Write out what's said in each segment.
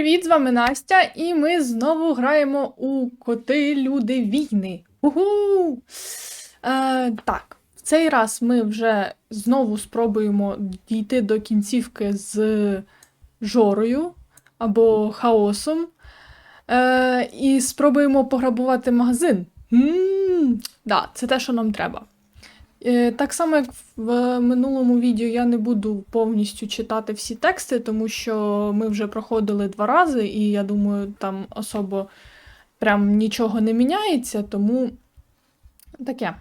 привіт! З вами Настя, і ми знову граємо у коти люди війни. Угу! Е, так, в цей раз ми вже знову спробуємо дійти до кінцівки з Жорою або хаосом. Е, і спробуємо пограбувати магазин. м да, це те, що нам треба. Е, Так само, як в минулому відео, я не буду повністю читати всі тексти, тому що ми вже проходили два рази, і я думаю, там особо прям нічого не міняється, тому таке.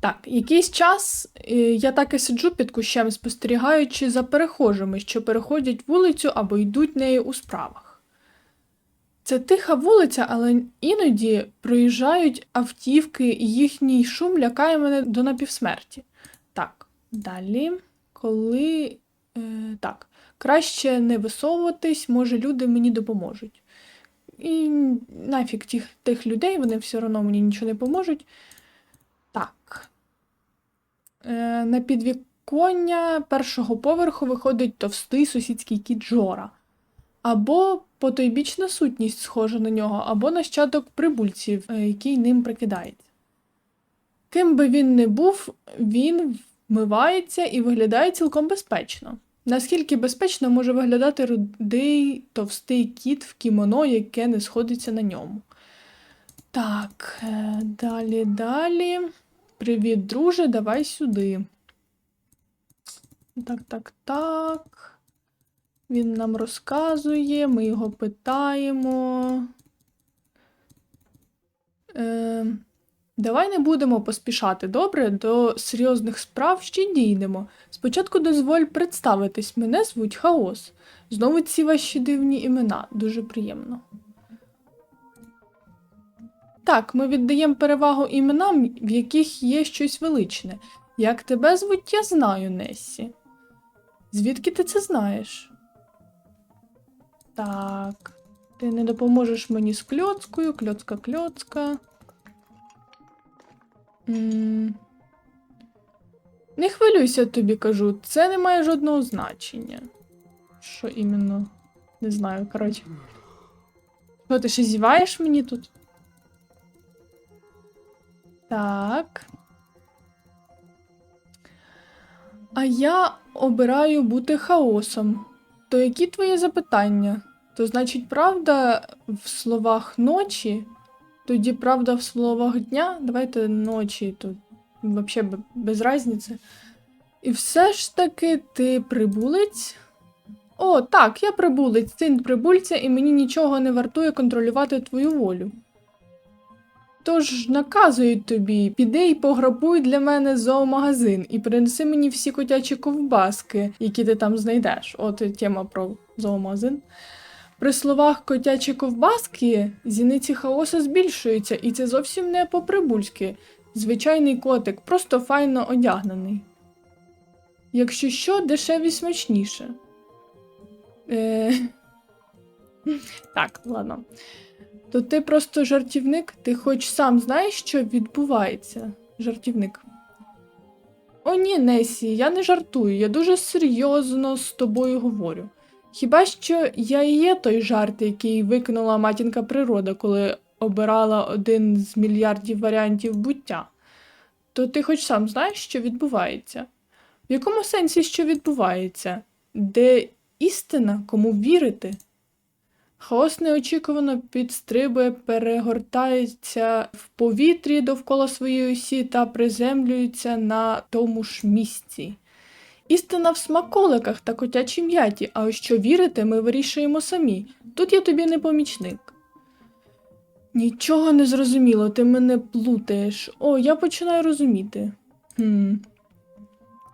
Так, якийсь час е, я так і сиджу під кущем, спостерігаючи за перехожими, що переходять вулицю або йдуть нею у справах. Це тиха вулиця, але іноді проїжджають автівки, і їхній шум лякає мене до напівсмерті. Так, далі, коли. Е, так, краще не висовуватись, може, люди мені допоможуть. І нафіг тих, тих людей, вони все одно мені нічого не поможуть. Так. Е, на підвіконня першого поверху виходить товстий сусідський кіт Жора. Або потойбічна сутність схожа на нього, або нащадок прибульців, е, який ним прикидається. Ким би він не був, він вмивається і виглядає цілком безпечно. Наскільки безпечно може виглядати рудий товстий кіт в кімоно, яке не сходиться на ньому. Так, е, далі, далі. Привіт, друже, давай сюди. Так, так, так. Він нам розказує, ми його питаємо. Е, Давай не будемо поспішати, добре? До серйозних справ ще дійдемо. Спочатку дозволь представитись, мене звуть Хаос. Знову ці ваші дивні імена. Дуже приємно. Так, ми віддаємо перевагу іменам, в яких є щось величне. Як тебе звуть, я знаю, Нессі. Звідки ти це знаєш? Так. Ти не допоможеш мені з кльоцкою, кльоцка, кльоцка. М Не хвилюйся, тобі кажу, це не має жодного значення. Що іменно? Не знаю, коротше. Що, ти ще зіваєш мені тут? Так. А я обираю бути хаосом. То які твої запитання? То значить, правда в словах ночі, тоді правда в словах дня. Давайте ночі, тут взагалі без різниці. І все ж таки ти прибулець? О, так, я прибулець, син прибульця, і мені нічого не вартує контролювати твою волю. Тож наказують тобі, піди й пограбуй для мене зоомагазин і принеси мені всі котячі ковбаски, які ти там знайдеш. От тема про зоомагазин. При словах котячі ковбаски зіниці хаоса збільшуються, і це зовсім не по-прибульськи. Звичайний котик, просто файно одягнений. Якщо що, дешеві смачніше. Е... Так, ладно. То ти просто жартівник, ти хоч сам знаєш, що відбувається, жартівник. О, ні, Несі, я не жартую, я дуже серйозно з тобою говорю. Хіба що я і є той жарт, який викинула матінка природа, коли обирала один з мільярдів варіантів буття, то ти хоч сам знаєш, що відбувається? В якому сенсі що відбувається? Де істина, кому вірити? Хаос неочікувано підстрибує, перегортається в повітрі довкола своєї осі та приземлюється на тому ж місці. Істина в смаколиках та котячій м'яті, а ось що вірити, ми вирішуємо самі. Тут я тобі не помічник. Нічого не зрозуміло, ти мене плутаєш. О, я починаю розуміти. Хм.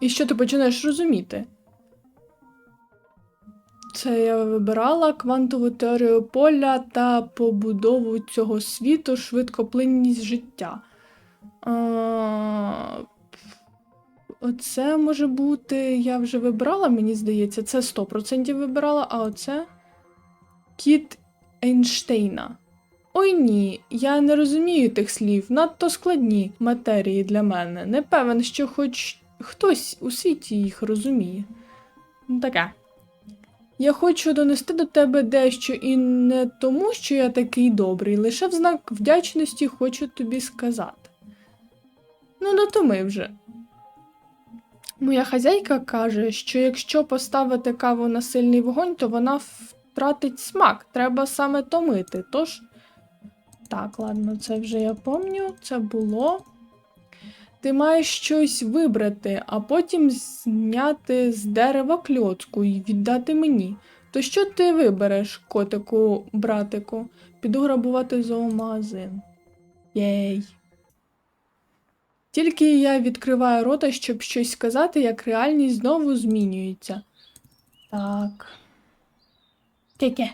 І що ти починаєш розуміти? Це я вибирала квантову теорію поля та побудову цього світу, швидкоплинність життя. А... Оце може бути. Я вже вибрала, мені здається, це 100% вибирала, а оце Кіт Ейнштейна. Ой ні, я не розумію тих слів, надто складні матерії для мене. Не певен, що хоч хтось у світі їх розуміє. Ну, Таке. Я хочу донести до тебе дещо і не тому, що я такий добрий, лише в знак вдячності хочу тобі сказати. Ну, ну то ми вже. Моя хазяйка каже, що якщо поставити каву на сильний вогонь, то вона втратить смак. Треба саме томити. Тож. Так, ладно, це вже я пам'ятаю, це було. Ти маєш щось вибрати, а потім зняти з дерева кльоцку і віддати мені. То що ти вибереш, котику, братику? Піду грабувати зоомагазин. Єй. Тільки я відкриваю рота, щоб щось сказати, як реальність знову змінюється. Так. Тільки.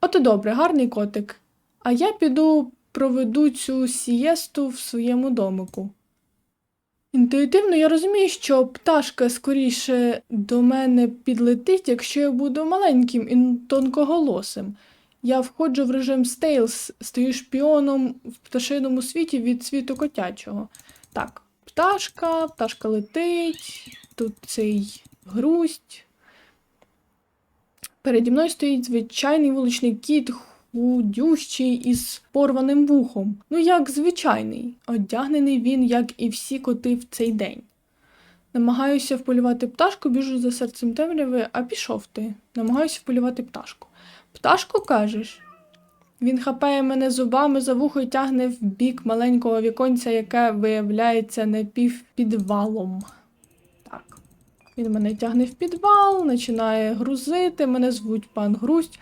От і добре, гарний котик. А я піду проведу цю сієсту в своєму домику. Інтуїтивно я розумію, що пташка скоріше до мене підлетить, якщо я буду маленьким і тонкоголосим. Я входжу в режим стейлс, стаю шпіоном в пташиному світі від світу котячого. Так, пташка, пташка летить, тут цей грусть. Переді мною стоїть звичайний вуличний кіт, худющий із порваним вухом. Ну, як звичайний, одягнений він, як і всі коти в цей день. Намагаюся вполювати пташку, біжу за серцем темряви, а пішов ти. Намагаюся вполювати пташку. Пташку кажеш? Він хапає мене зубами за вухо і тягне в бік маленького віконця, яке виявляється напівпідвалом. Так. Він мене тягне в підвал, починає грузити. Мене звуть пан Грусть.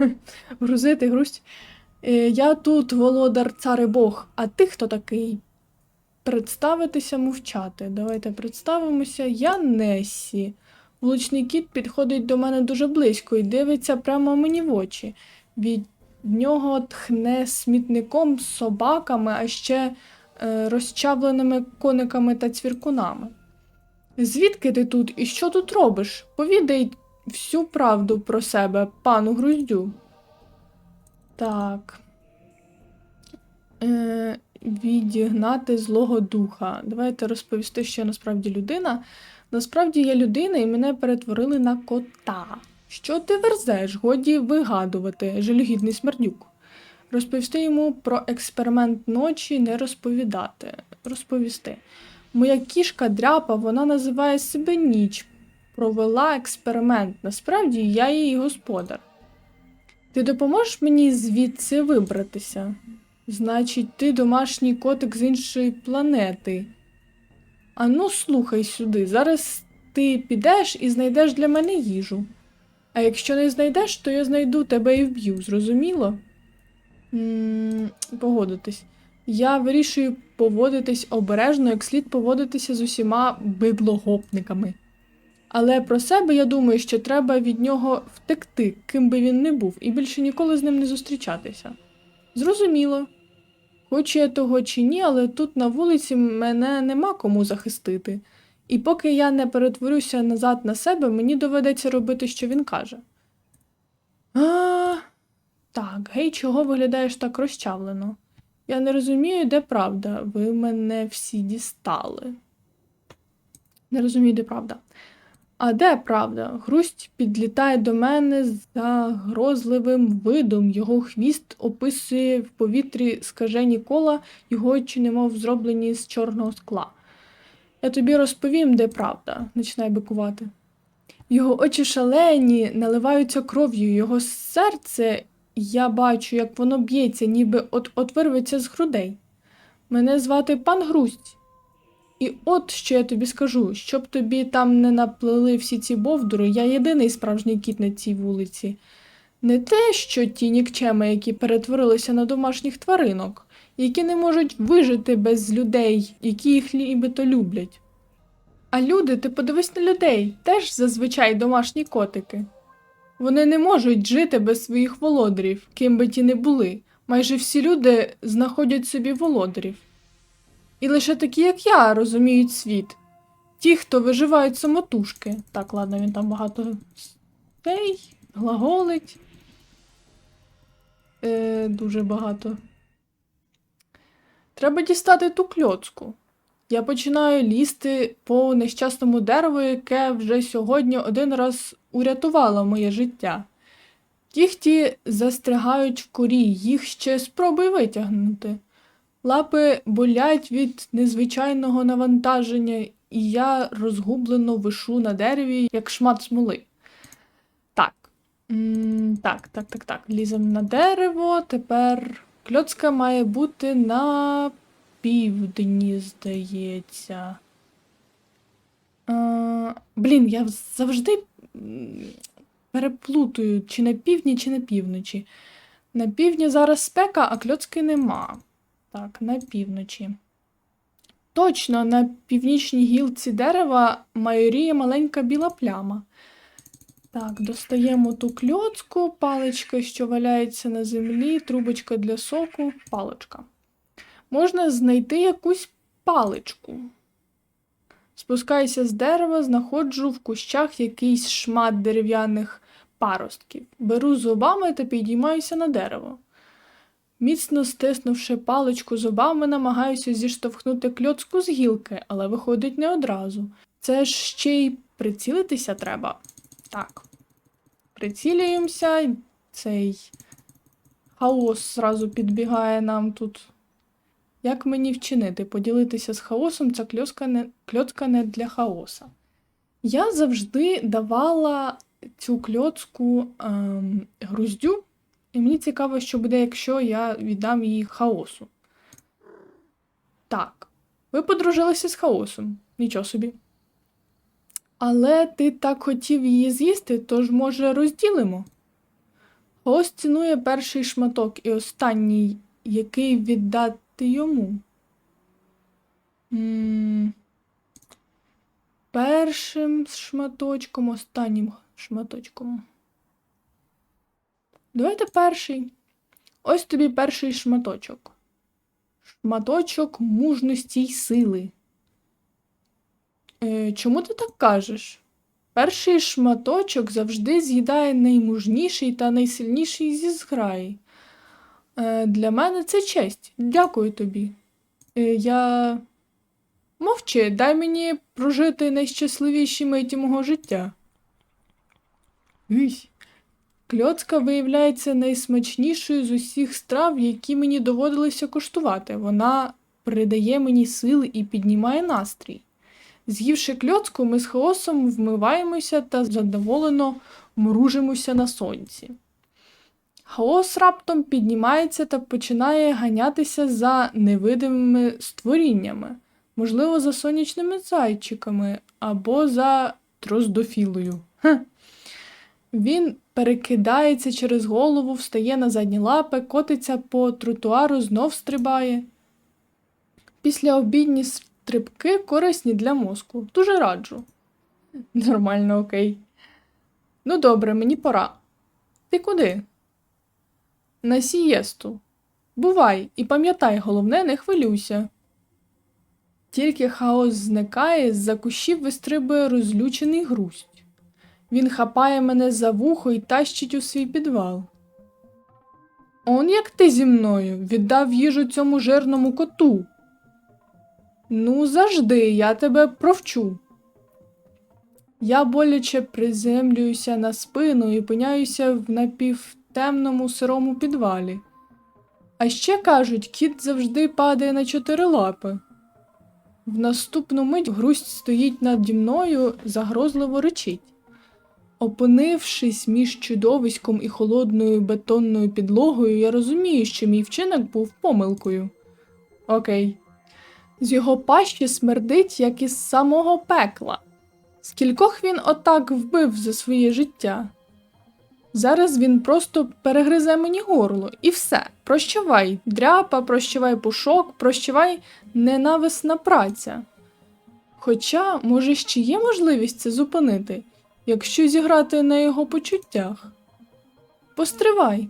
грузити, грусть. Е, Я тут володар цар і Бог. А ти хто такий? Представитися, мовчати. Давайте представимося. Я Несі. Вуличний кіт підходить до мене дуже близько і дивиться прямо мені в очі. Від нього тхне смітником, собаками, а ще е, розчавленими кониками та цвіркунами. Звідки ти тут і що тут робиш? Повідай всю правду про себе, пану Груздю. Так. Е, відігнати злого духа. Давайте розповісти, що насправді людина. Насправді я людина і мене перетворили на кота. Що ти верзеш? Годі вигадувати, жалюгідний смердюк. Розповісти йому про експеримент ночі, не розповідати. Розповісти. Моя кішка дряпа, вона називає себе ніч. Провела експеримент. Насправді я її господар. Ти допоможеш мені звідси вибратися? Значить, ти домашній котик з іншої планети. Ану, слухай сюди, зараз ти підеш і знайдеш для мене їжу. А якщо не знайдеш, то я знайду тебе і вб'ю, зрозуміло? м погодитись. Я вирішую поводитись обережно, як слід поводитися з усіма бидлогопниками. Але про себе я думаю, що треба від нього втекти, ким би він не був, і більше ніколи з ним не зустрічатися. Зрозуміло. Хочу я того чи ні, але тут на вулиці мене нема кому захистити. І поки я не перетворюся назад на себе, мені доведеться робити, що він каже. А, так, гей, чого виглядаєш так розчавлено? Я не розумію, де правда. Ви мене всі дістали. Не розумію, де правда. А де правда? Грусть підлітає до мене з загрозливим видом. Його хвіст описує в повітрі скажені кола, його очі немов зроблені з чорного скла. Я тобі розповім, де правда, починає бикувати. Його очі шалені, наливаються кров'ю, його серце, я бачу, як воно б'ється, ніби от от вирветься з грудей. Мене звати пан Грусть. І от що я тобі скажу, щоб тобі там не наплели всі ці бовдури, я єдиний справжній кіт на цій вулиці. Не те, що ті нікчеми, які перетворилися на домашніх тваринок, які не можуть вижити без людей, які їх нібито люблять. А люди, ти подивись на людей, теж зазвичай домашні котики. Вони не можуть жити без своїх володарів, ким би ті не були. Майже всі люди знаходять собі володарів. І лише такі, як я, розуміють світ. Ті, хто виживають самотужки. Так, ладно, він там багато стей, глаголить. Е, Дуже багато. Треба дістати ту кльоцку. Я починаю лізти по нещасному дереву, яке вже сьогодні один раз урятувало моє життя. Кіхті застрягають в корі, їх ще спробуй витягнути. Лапи болять від незвичайного навантаження, і я розгублено вишу на дереві, як шмат смоли. Так. М, так, так, так, так. Ліземо на дерево. Тепер кльоцка має бути на півдні, здається. Е, блін, я завжди переплутую, чи на півдні, чи на півночі. На півдні зараз спека, а кльоцки нема. Так, на півночі. Точно, на північній гілці дерева майоріє маленька біла пляма. Так, достаємо ту кльоцку, паличка, що валяється на землі, трубочка для соку, паличка. Можна знайти якусь паличку. Спускаюся з дерева, знаходжу в кущах якийсь шмат дерев'яних паростків. Беру зубами та підіймаюся на дерево. Міцно стиснувши паличку зубами, намагаюся зіштовхнути кльоцку з гілки, але виходить не одразу. Це ж ще й прицілитися треба. Так. Прицілюємося, цей хаос зразу підбігає нам тут. Як мені вчинити? Поділитися з хаосом ця кльоцка не, кльоцка не для хаоса. Я завжди давала цю кльоцку ем, груздю, і мені цікаво, що буде, якщо я віддам її хаосу. Так, ви подружилися з хаосом. Нічого собі. Але ти так хотів її з'їсти, тож, може, розділимо? Хаос цінує перший шматок і останній, який віддати йому. м Першим шматочком, останнім шматочком. Давайте перший. Ось тобі перший шматочок. Шматочок мужності й сили. Е, чому ти так кажеш? Перший шматочок завжди з'їдає наймужніший та найсильніший зі зграї. Е, для мене це честь. Дякую тобі. Е, я. Мовчи, дай мені прожити найщасливіші миті мого життя. Ись. Кльоцка виявляється найсмачнішою з усіх страв, які мені доводилося коштувати. Вона придає мені сили і піднімає настрій. З'ївши кльоцку, ми з хаосом вмиваємося та задоволено мружимося на сонці. Хаос раптом піднімається та починає ганятися за невидимими створіннями, можливо, за сонячними зайчиками або за троздофілою. Хе. Він перекидається через голову, встає на задні лапи, котиться по тротуару, знов стрибає. Після обідні стрибки корисні для мозку. Дуже раджу. Нормально, окей. Ну добре, мені пора. Ти куди? На сієсту. Бувай, і пам'ятай, головне, не хвилюйся. Тільки хаос зникає, з-за кущів вистрибує розлючений грусть. Він хапає мене за вухо і тащить у свій підвал. Он як ти зі мною віддав їжу цьому жирному коту. Ну, завжди я тебе провчу. Я боляче приземлююся на спину і опиняюся в напівтемному сирому підвалі. А ще кажуть, кіт завжди падає на чотири лапи. В наступну мить грусть стоїть наді мною, загрозливо речить. Опинившись між чудовиськом і холодною бетонною підлогою, я розумію, що мій вчинок був помилкою. Окей. З його пащі смердить, як із самого пекла. Скількох він отак вбив за своє життя. Зараз він просто перегризе мені горло, і все. Прощавай, дряпа, прощавай пушок, прощавай ненависна праця. Хоча, може, ще є можливість це зупинити, якщо зіграти на його почуттях. Постривай.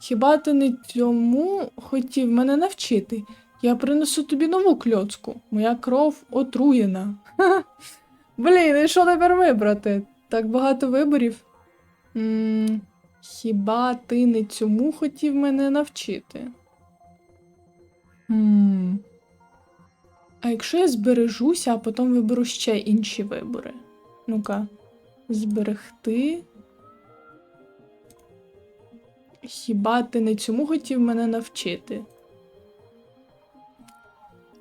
Хіба ти не цьому хотів мене навчити? Я принесу тобі нову кльоцку. Моя кров отруєна. Блін, і що тепер вибрати? Так багато виборів. м хіба ти не цьому хотів мене навчити? м А якщо я збережуся, а потім виберу ще інші вибори? Ну-ка, зберегти. Хіба ти не цьому хотів мене навчити?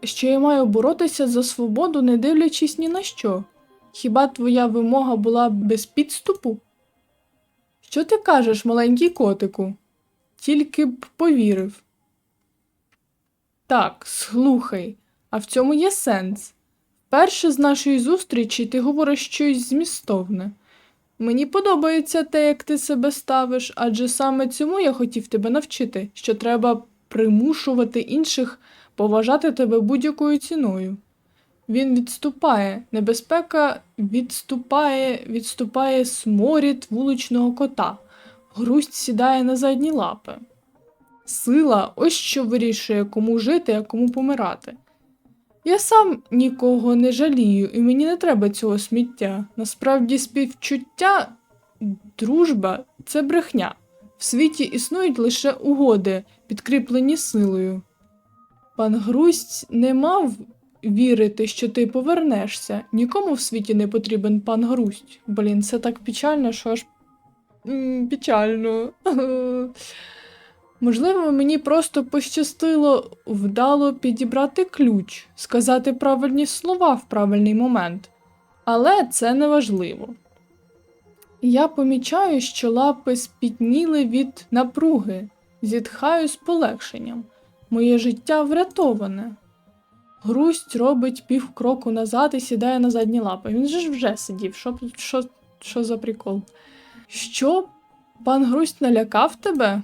Що я маю боротися за свободу, не дивлячись ні на що? Хіба твоя вимога була без підступу? Що ти кажеш, маленький котику? Тільки б повірив. Так, слухай, а в цьому є сенс. Перше з нашої зустрічі ти говориш щось змістовне. Мені подобається те, як ти себе ставиш, адже саме цьому я хотів тебе навчити, що треба примушувати інших поважати тебе будь-якою ціною. Він відступає, небезпека відступає, відступає сморід вуличного кота, грусть сідає на задні лапи. Сила ось що вирішує, кому жити, а кому помирати. Я сам нікого не жалію, і мені не треба цього сміття. Насправді, співчуття, дружба це брехня. В світі існують лише угоди, підкріплені силою. Пан Грусть не мав вірити, що ти повернешся. Нікому в світі не потрібен пан Грусть. Блін, це так печально, що аж печально. Можливо, мені просто пощастило вдало підібрати ключ, сказати правильні слова в правильний момент. Але це не важливо. Я помічаю, що лапи спітніли від напруги, зітхаю з полегшенням. Моє життя врятоване. Грусть робить півкроку назад і сідає на задні лапи. Він же ж вже сидів. Що, що, що за прикол? Що? Пан Грусть налякав тебе?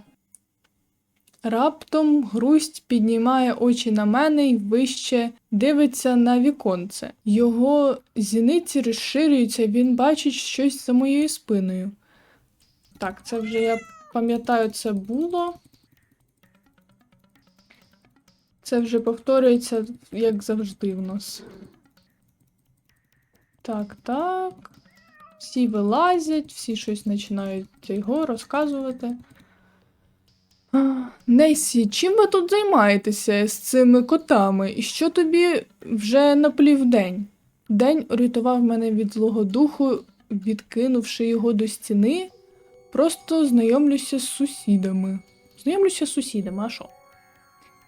Раптом грусть піднімає очі на мене і вище дивиться на віконце. Його зіниці розширюються, він бачить щось за моєю спиною. Так, це вже я пам'ятаю, це було. Це вже повторюється, як завжди в нас. Так, так. Всі вилазять, всі щось починають його розказувати. Несі, чим ви тут займаєтеся з цими котами? І що тобі вже наплів день? День урятував мене від злого духу, відкинувши його до стіни. Просто знайомлюся з сусідами. Знайомлюся з сусідами, а що?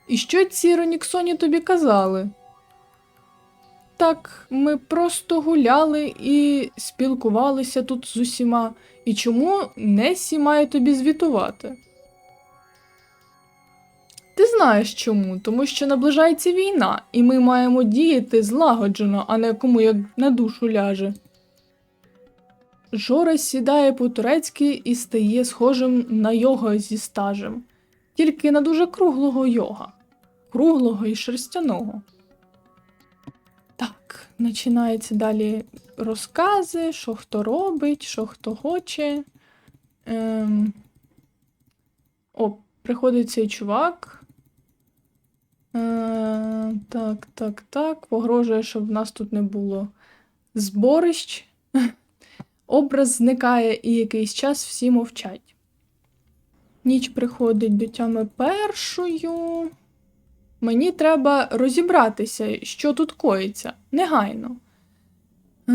І що ці Роніксоні тобі казали? Так, ми просто гуляли і спілкувалися тут з усіма. І чому Несі має тобі звітувати? Ти знаєш чому? Тому що наближається війна, і ми маємо діяти злагоджено, а не кому як на душу ляже. Жора сідає по-турецьки і стає схожим на йога зі стажем, тільки на дуже круглого йога, круглого і шерстяного. Так, починаються далі розкази, що хто робить, що хто хоче. Ем... О, приходить цей чувак. Е, так, так, так. Погрожує, щоб в нас тут не було зборищ. Образ зникає і якийсь час всі мовчать. Ніч приходить до тями першою. Мені треба розібратися, що тут коїться, негайно. Е,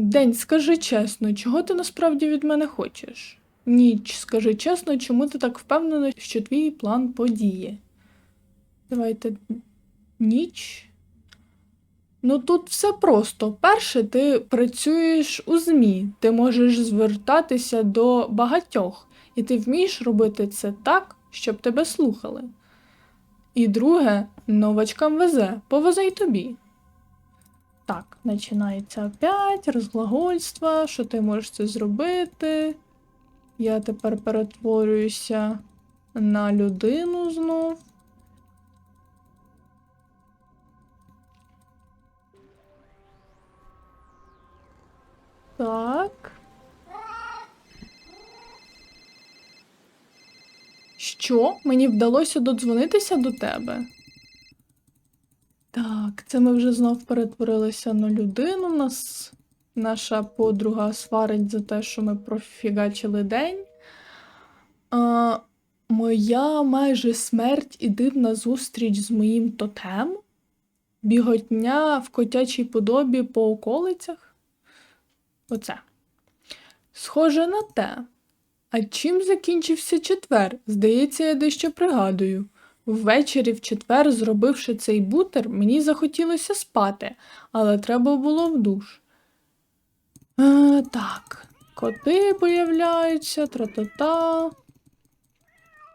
День, скажи чесно, чого ти насправді від мене хочеш? Ніч, скажи чесно, чому ти так впевнена, що твій план подіє? Давайте ніч. Ну тут все просто. Перше, ти працюєш у ЗМІ, ти можеш звертатися до багатьох, і ти вмієш робити це так, щоб тебе слухали. І друге, новачкам везе, повезе й тобі. Так, починається опять розглагольство, що ти можеш це зробити. Я тепер перетворююся на людину знов. Так. Що? Мені вдалося додзвонитися до тебе? Так, це ми вже знов перетворилися на людину. Нас наша подруга сварить за те, що ми профігачили день. А, Моя майже смерть і дивна зустріч з моїм тотем. біготня в котячій подобі по околицях. Оце. Схоже на те. А чим закінчився четвер? Здається, я дещо пригадую. Ввечері в четвер, зробивши цей бутер, мені захотілося спати, але треба було в душ. Е, так, коти появляються, тра-та-та.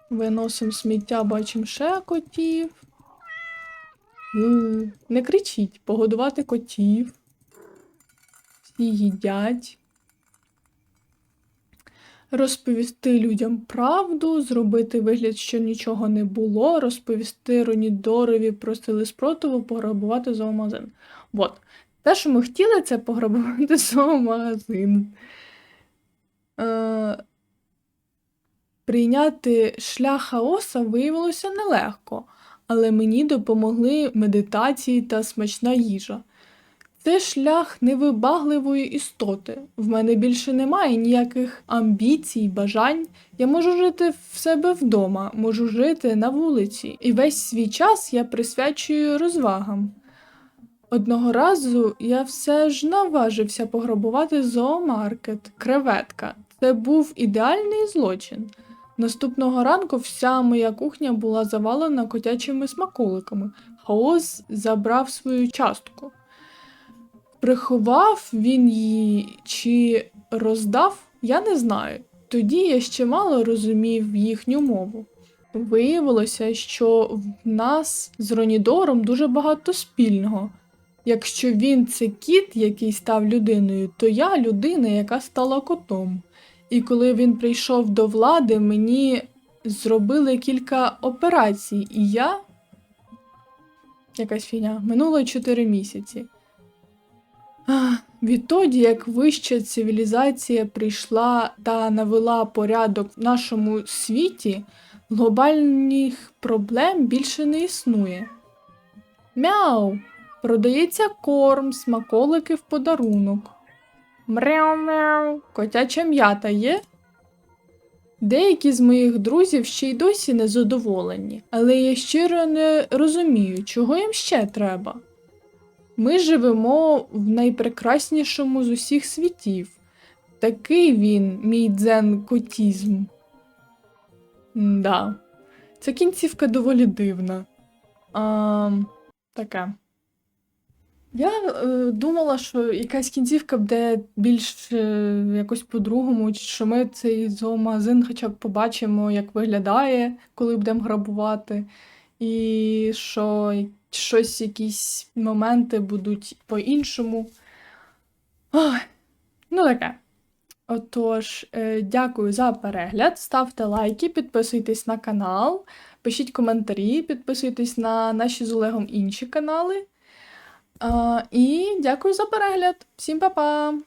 Виносимо сміття, бачимо ще котів. М, Не кричіть, погодувати котів. Всі їдять. Розповісти людям правду, зробити вигляд, що нічого не було, розповісти Ронідорові про сили спротиву, пограбувати зоомагазин. От. Те, що ми хотіли, це пограбувати зоомагазин. Е, прийняти шлях хаоса виявилося нелегко, але мені допомогли медитації та смачна їжа. Це шлях невибагливої істоти. В мене більше немає ніяких амбіцій, бажань. Я можу жити в себе вдома, можу жити на вулиці, і весь свій час я присвячую розвагам. Одного разу я все ж наважився пограбувати зоомаркет, креветка. Це був ідеальний злочин. Наступного ранку вся моя кухня була завалена котячими смаколиками. Хаос забрав свою частку. Приховав він її чи роздав, я не знаю. Тоді я ще мало розумів їхню мову. Виявилося, що в нас з Ронідором дуже багато спільного. Якщо він це кіт, який став людиною, то я людина, яка стала котом. І коли він прийшов до влади, мені зробили кілька операцій, і я. Якась фіня. Минуло 4 місяці. Відтоді, як вища цивілізація прийшла та навела порядок в нашому світі, глобальних проблем більше не існує. Мяу! Продається корм, смаколики в подарунок. Мряу-мяу. Котяча м'ята є? Деякі з моїх друзів ще й досі незадоволені, але я щиро не розумію, чого їм ще треба. Ми живемо в найпрекраснішому з усіх світів. Такий він, мій дзен-котізм. Да. Ця кінцівка доволі дивна. А, таке. Я е, думала, що якась кінцівка буде більш е, якось по-другому, що ми цей зоомагазин хоча б побачимо, як виглядає, коли будемо грабувати, і що щось, якісь моменти будуть по-іншому. Ну таке. Отож, е, дякую за перегляд. Ставте лайки, підписуйтесь на канал, пишіть коментарі, підписуйтесь на наші з Олегом інші канали. І дякую за перегляд. Всім па-па!